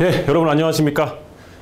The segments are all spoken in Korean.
예, 여러분 안녕하십니까?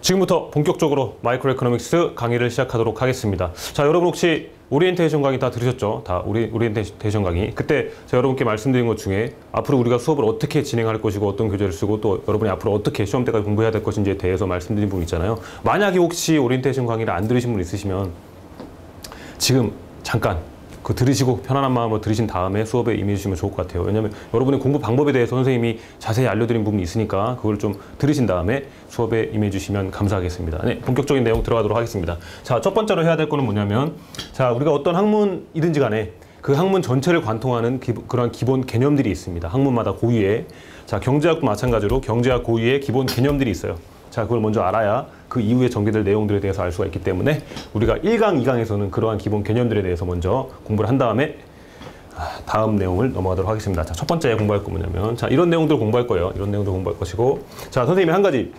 지금부터 본격적으로 마이크로 에코노믹스 강의를 시작하도록 하겠습니다. 자, 여러분 혹시 오리엔테이션 강의 다 들으셨죠? 다 오리, 오리엔테이션 강의. 그때 제가 여러분께 말씀드린 것 중에 앞으로 우리가 수업을 어떻게 진행할 것이고 어떤 교재를 쓰고 또 여러분이 앞으로 어떻게 시험 때까지 공부해야 될 것인지에 대해서 말씀드린 부분 있잖아요. 만약에 혹시 오리엔테이션 강의를 안 들으신 분 있으시면 지금 잠깐 그 들으시고 편안한 마음으로 들으신 다음에 수업에 임해주시면 좋을 것 같아요. 왜냐하면 여러분의 공부 방법에 대해서 선생님이 자세히 알려드린 부분이 있으니까 그걸 좀 들으신 다음에 수업에 임해주시면 감사하겠습니다. 네, 본격적인 내용 들어가도록 하겠습니다. 자, 첫 번째로 해야 될 거는 뭐냐면 자, 우리가 어떤 학문이든지 간에 그 학문 전체를 관통하는 기, 그런 기본 개념들이 있습니다. 학문마다 고유의 자 경제학도 마찬가지로 경제학 고유의 기본 개념들이 있어요. 자, 그걸 먼저 알아야 그 이후에 전개될 내용들에 대해서 알 수가 있기 때문에 우리가 1강, 2강에서는 그러한 기본 개념들에 대해서 먼저 공부를 한 다음에 아, 다음 내용을 넘어가도록 하겠습니다. 자, 첫 번째 공부할 거 뭐냐면 자, 이런 내용들 공부할 거예요. 이런 내용들 공부할 것이고 자, 선생님이 한 가지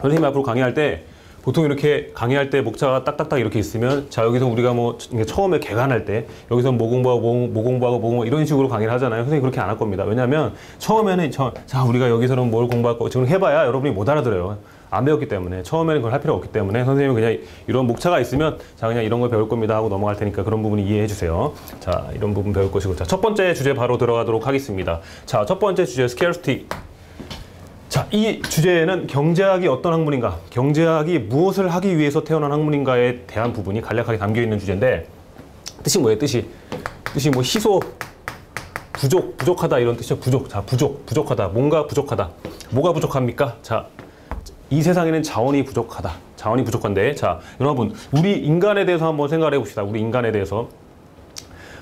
선생님이 앞으로 강의할 때 보통 이렇게 강의할 때 목차가 딱딱딱 이렇게 있으면 자 여기서 우리가 뭐 처음에 개관할 때 여기서 뭐 공부하고 뭐, 뭐 공부하고 뭐 이런 식으로 강의를 하잖아요. 선생님 그렇게 안 할 겁니다. 왜냐하면 처음에는 저, 자 우리가 여기서는 뭘 공부할 거 지금 해봐야 여러분이 못 알아들어요. 안 배웠기 때문에 처음에는 그걸 할 필요 없기 때문에 선생님은 그냥 이런 목차가 있으면 자 그냥 이런 걸 배울 겁니다 하고 넘어갈 테니까 그런 부분 이해해 주세요. 자 이런 부분 배울 것이고 자첫 번째 주제 바로 들어가도록 하겠습니다. 자 첫 번째 주제 스케어스티 자, 이 주제는 경제학이 어떤 학문인가, 경제학이 무엇을 하기 위해서 태어난 학문인가에 대한 부분이 간략하게 담겨 있는 주제인데 뜻이 뭐예요? 뜻이 뜻이 뭐 희소 부족 부족하다 이런 뜻이죠. 부족. 자, 부족 부족하다. 뭔가 부족하다. 뭐가 부족합니까? 자, 이 세상에는 자원이 부족하다. 자원이 부족한데, 자, 여러분, 우리 인간에 대해서 한번 생각해 봅시다. 우리 인간에 대해서.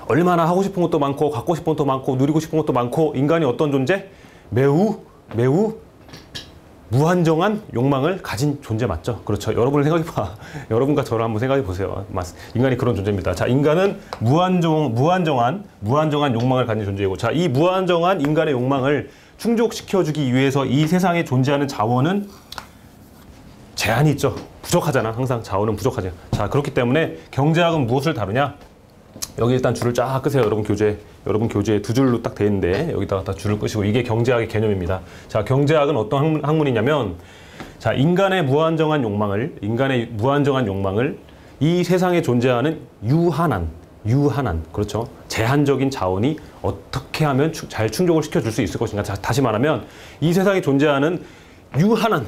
얼마나 하고 싶은 것도 많고, 갖고 싶은 것도 많고, 누리고 싶은 것도 많고, 인간이 어떤 존재? 매우, 매우 무한정한 욕망을 가진 존재 맞죠? 그렇죠. 여러분을 생각해 봐. 여러분과 저를 한번 생각해 보세요. 인간이 그런 존재입니다. 자, 인간은 무한정, 무한정한, 무한정한 욕망을 가진 존재이고, 자, 이 무한정한 인간의 욕망을 충족시켜주기 위해서 이 세상에 존재하는 자원은 제한이 있죠. 부족하잖아. 항상 자원은 부족하죠. 자, 그렇기 때문에 경제학은 무엇을 다루냐? 여기 일단 줄을 쫙 끄세요. 여러분 교재. 여러분 교재에 두 줄로 딱 돼 있는데 여기다가 딱 줄을 끄시고 이게 경제학의 개념입니다. 자, 경제학은 어떤 학문 이냐면 자, 인간의 무한정한 욕망을 인간의 무한정한 욕망을 이 세상에 존재하는 유한한 유한한 그렇죠. 제한적인 자원이 어떻게 하면 잘 충족을 시켜줄 수 있을 것인가. 자, 다시 말하면 이 세상에 존재하는 유한한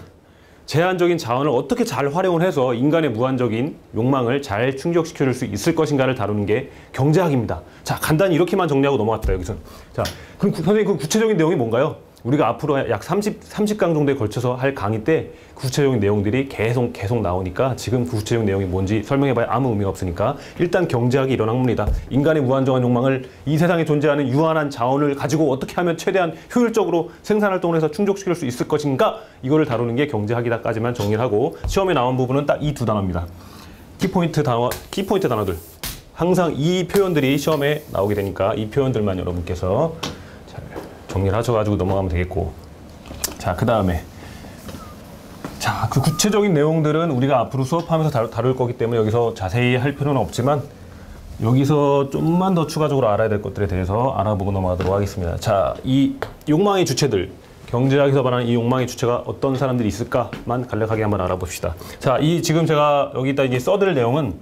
제한적인 자원을 어떻게 잘 활용을 해서 인간의 무한적인 욕망을 잘 충족시켜 줄 수 있을 것인가를 다루는 게 경제학입니다. 자, 간단히 이렇게만 정리하고 넘어갔다, 여기서. 자, 그럼 선생님 그 구체적인 내용이 뭔가요? 우리가 앞으로 약 30, 30강 정도에 걸쳐서 할 강의 때 구체적인 내용들이 계속 계속 나오니까 지금 그 구체적인 내용이 뭔지 설명해봐야 아무 의미가 없으니까 일단 경제학이 이런 학문이다. 인간의 무한정한 욕망을 이 세상에 존재하는 유한한 자원을 가지고 어떻게 하면 최대한 효율적으로 생산활동을 해서 충족시킬 수 있을 것인가 이거를 다루는 게 경제학이다까지만 정리를 하고 시험에 나온 부분은 딱 이 두 단어입니다. 키포인트 단어, 키포인트 단어들. 항상 이 표현들이 시험에 나오게 되니까 이 표현들만 여러분께서 정리를 하셔가지고 넘어가면 되겠고 자 그 다음에 자 그 구체적인 내용들은 우리가 앞으로 수업하면서 다룰, 다룰 거기 때문에 여기서 자세히 할 필요는 없지만 여기서 좀만 더 추가적으로 알아야 될 것들에 대해서 알아보고 넘어가도록 하겠습니다. 자, 이 욕망의 주체들, 경제학에서 말하는 이 욕망의 주체가 어떤 사람들이 있을까만 간략하게 한번 알아봅시다. 자, 이 지금 제가 여기다 이제 써드릴 내용은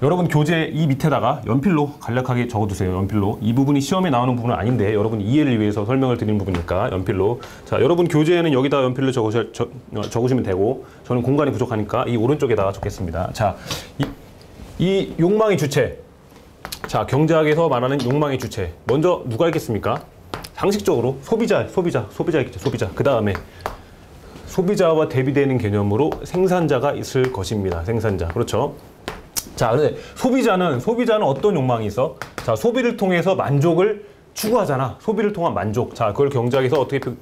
여러분 교재 이 밑에다가 연필로 간략하게 적어두세요. 연필로. 이 부분이 시험에 나오는 부분은 아닌데 여러분 이해를 위해서 설명을 드리는 부분이니까 연필로. 자, 여러분 교재에는 여기다 연필로 적으셔, 저, 어, 적으시면 되고 저는 공간이 부족하니까 이 오른쪽에다가 적겠습니다. 자, 이, 이 욕망의 주체. 자, 경제학에서 말하는 욕망의 주체. 먼저 누가 있겠습니까? 상식적으로 소비자, 소비자, 소비자 있겠죠. 소비자. 그 다음에 소비자와 대비되는 개념으로 생산자가 있을 것입니다. 생산자. 그렇죠. 자, 근데 소비자는 소비자는 어떤 욕망이 있어? 자, 소비를 통해서 만족을 추구하잖아. 소비를 통한 만족. 자, 그걸 경제학에서 어떻게 표,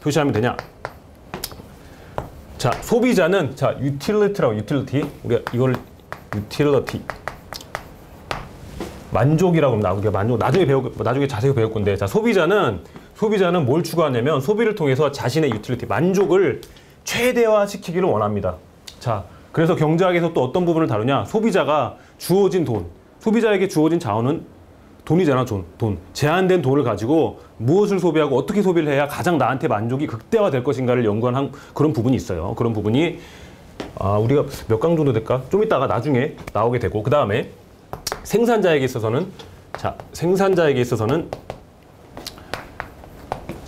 표시하면 되냐? 자, 소비자는 자, 유틸리티라고 유틸리티. 우리가 이걸 유틸리티 만족이라고 합니다. 우리가 만족 나중에 배우 나중에 자세히 배울 건데. 자, 소비자는 소비자는 뭘 추구하냐면 소비를 통해서 자신의 유틸리티 만족을 최대화시키기를 원합니다. 자, 그래서 경제학에서 또 어떤 부분을 다루냐? 소비자가 주어진 돈, 소비자에게 주어진 자원은 돈이잖아, 돈. 돈. 제한된 돈을 가지고 무엇을 소비하고 어떻게 소비를 해야 가장 나한테 만족이 극대화될 것인가를 연구한 한- 그런 부분이 있어요. 그런 부분이 아, 우리가 몇 강 정도 될까? 좀 이따가 나중에 나오게 되고 그 다음에 생산자에게 있어서는 자 생산자에게 있어서는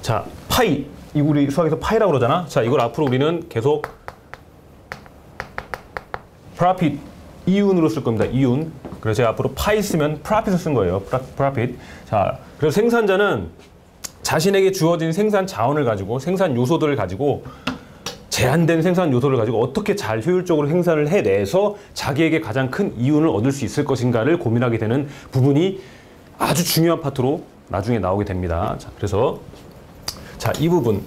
자 파이 이 우리 수학에서 파이라고 그러잖아. 자 이걸 앞으로 우리는 계속 profit 이윤으로 쓸 겁니다. 이윤. 그래서 제가 앞으로 파이 쓰면 profit을 쓴 거예요. profit. 자 그래서 생산자는 자신에게 주어진 생산 자원을 가지고 생산 요소들을 가지고 제한된 생산 요소를 가지고 어떻게 잘 효율적으로 생산을 해내서 자기에게 가장 큰 이윤을 얻을 수 있을 것인가를 고민하게 되는 부분이 아주 중요한 파트로 나중에 나오게 됩니다. 자, 그래서 자, 이 부분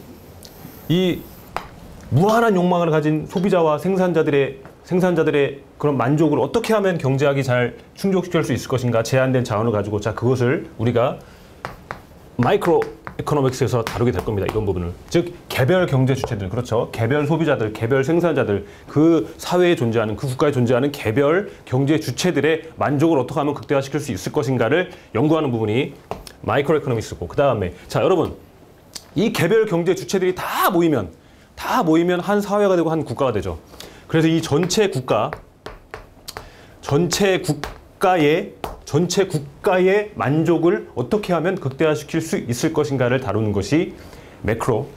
이 무한한 욕망을 가진 소비자와 생산자들의 생산자들의 그런 만족을 어떻게 하면 경제학이 잘 충족시킬 수 있을 것인가 제한된 자원을 가지고 자 그것을 우리가 마이크로 에코노믹스에서 다루게 될 겁니다. 이런 부분을. 즉 개별 경제 주체들 그렇죠. 개별 소비자들, 개별 생산자들 그 사회에 존재하는 그 국가에 존재하는 개별 경제 주체들의 만족을 어떻게 하면 극대화시킬 수 있을 것인가를 연구하는 부분이 마이크로 에코노믹스고 그 다음에 자, 여러분 이 개별 경제 주체들이 다 모이면 다 모이면 한 사회가 되고 한 국가가 되죠. 그래서 이 전체 국가 전체 국가의 전체 국가의 만족을 어떻게 하면 극대화시킬 수 있을 것인가를 다루는 것이 매크로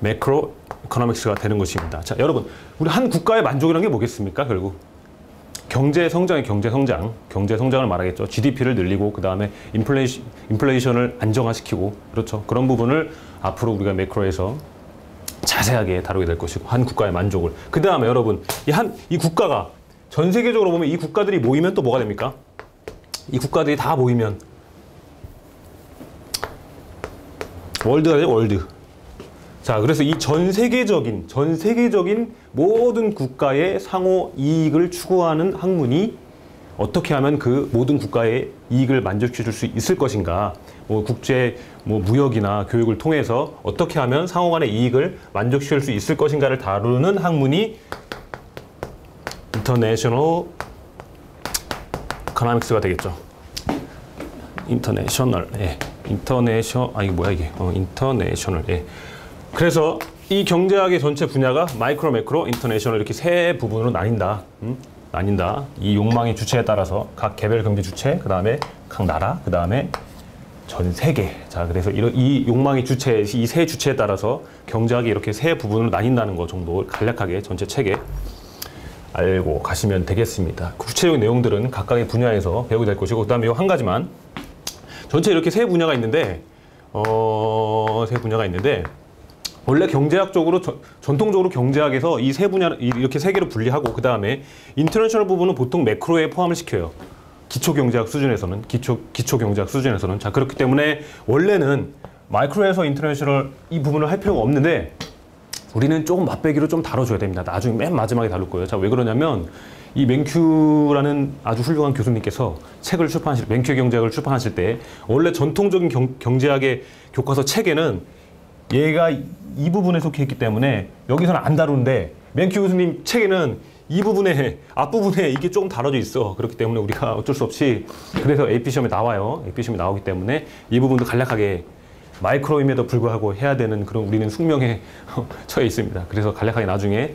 매크로 이코노믹스가 되는 것입니다. 자, 여러분, 우리 한 국가의 만족이라는 게 뭐겠습니까? 결국 경제 성장의 경제 성장, 경제 성장을 말하겠죠. GDP를 늘리고 그 다음에 인플레이션 인플레이션을 안정화시키고 그렇죠. 그런 부분을 앞으로 우리가 매크로에서 자세하게 다루게 될 것이고 한 국가의 만족을 그 다음에 여러분 이 한 이 국가가 전 세계적으로 보면 이 국가들이 모이면 또 뭐가 됩니까? 이 국가들이 다 모이면 월드가 돼요 월드 자 그래서 이 전 세계적인 전 세계적인 모든 국가의 상호 이익을 추구하는 학문이 어떻게 하면 그 모든 국가의 이익을 만족시켜 줄 수 있을 것인가 뭐 국제 뭐 무역이나 교육을 통해서 어떻게 하면 상호 간의 이익을 만족시킬 수 있을 것인가를 다루는 학문이 인터내셔널 이코노믹스가 되겠죠. 인터내셔널 예. 인터내셔 아 이게 뭐야 이게 어, 인터내셔널 예. 그래서 이 경제학의 전체 분야가 마이크로 매크로 인터내셔널 이렇게 세 부분으로 나뉜다. 음? 나뉜다. 이 욕망의 주체에 따라서 각 개별 경제 주체, 그 다음에 각 나라, 그 다음에 전 세계. 자, 그래서 이런 이 욕망의 주체, 이 세 주체에 따라서 경제학이 이렇게 세 부분으로 나뉜다는 거 정도 간략하게 전체 책에 알고 가시면 되겠습니다. 구체적인 내용들은 각각의 분야에서 배우게 될 것이고, 그 다음에 한 가지만 전체 이렇게 세 분야가 있는데, 어, 세 분야가 있는데, 원래 경제학적으로 저- 전통적으로 경제학에서 이 세 분야 이렇게 세 개로 분리하고 그 다음에 인터내셔널 부분은 보통 매크로에 포함을 시켜요. 기초 경제학 수준에서는 기초 기초 경제학 수준에서는 자 그렇기 때문에 원래는 마이크로에서 인터내셔널 이 부분을 할 필요가 없는데 우리는 조금 맛배기로 좀 다뤄줘야 됩니다. 나중에 맨 마지막에 다룰 거예요. 자 왜 그러냐면 이 맹큐라는 아주 훌륭한 교수님께서 책을 출판하실 맹큐 경제학을 출판하실 때 원래 전통적인 경, 경제학의 교과서 책에는 얘가 이 부분에 속해 있기 때문에 여기서는 안 다루는데 맹큐 교수님 책에는 이 부분에 앞부분에 이게 조금 다뤄져 있어 그렇기 때문에 우리가 어쩔 수 없이 그래서 AP 시험에 나와요 AP 시험에 나오기 때문에 이 부분도 간략하게 마이크로임에도 불구하고 해야 되는 그런 우리는 숙명에 처해 있습니다 그래서 간략하게 나중에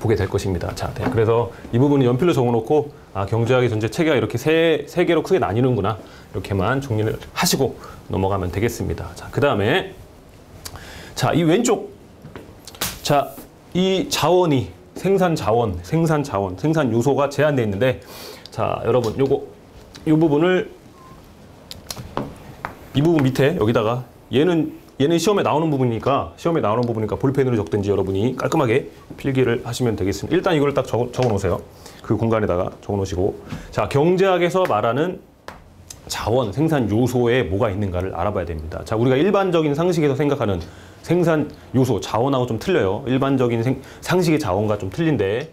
보게 될 것입니다. 자, 네. 그래서 이 부분은 연필로 적어놓고 아, 경제학의 전체 체계가 이렇게 세, 세 개로 크게 나뉘는구나 이렇게만 정리를 하시고 넘어가면 되겠습니다. 자, 그 다음에 자, 이 왼쪽 자, 이 자원이 생산 자원, 생산 자원, 생산 요소가 제한되어 있는데 자, 여러분 요거 이 부분을 이 부분 밑에 여기다가 얘는 얘는 시험에 나오는 부분이니까 시험에 나오는 부분이니까 볼펜으로 적든지 여러분이 깔끔하게 필기를 하시면 되겠습니다. 일단 이걸 딱 적어, 적어 놓으세요. 그 공간에다가 적어 놓으시고 자 경제학에서 말하는 자원 생산 요소에 뭐가 있는가를 알아봐야 됩니다. 자 우리가 일반적인 상식에서 생각하는 생산 요소 자원하고 좀 틀려요. 일반적인 생- 상식의 자원과 좀 틀린데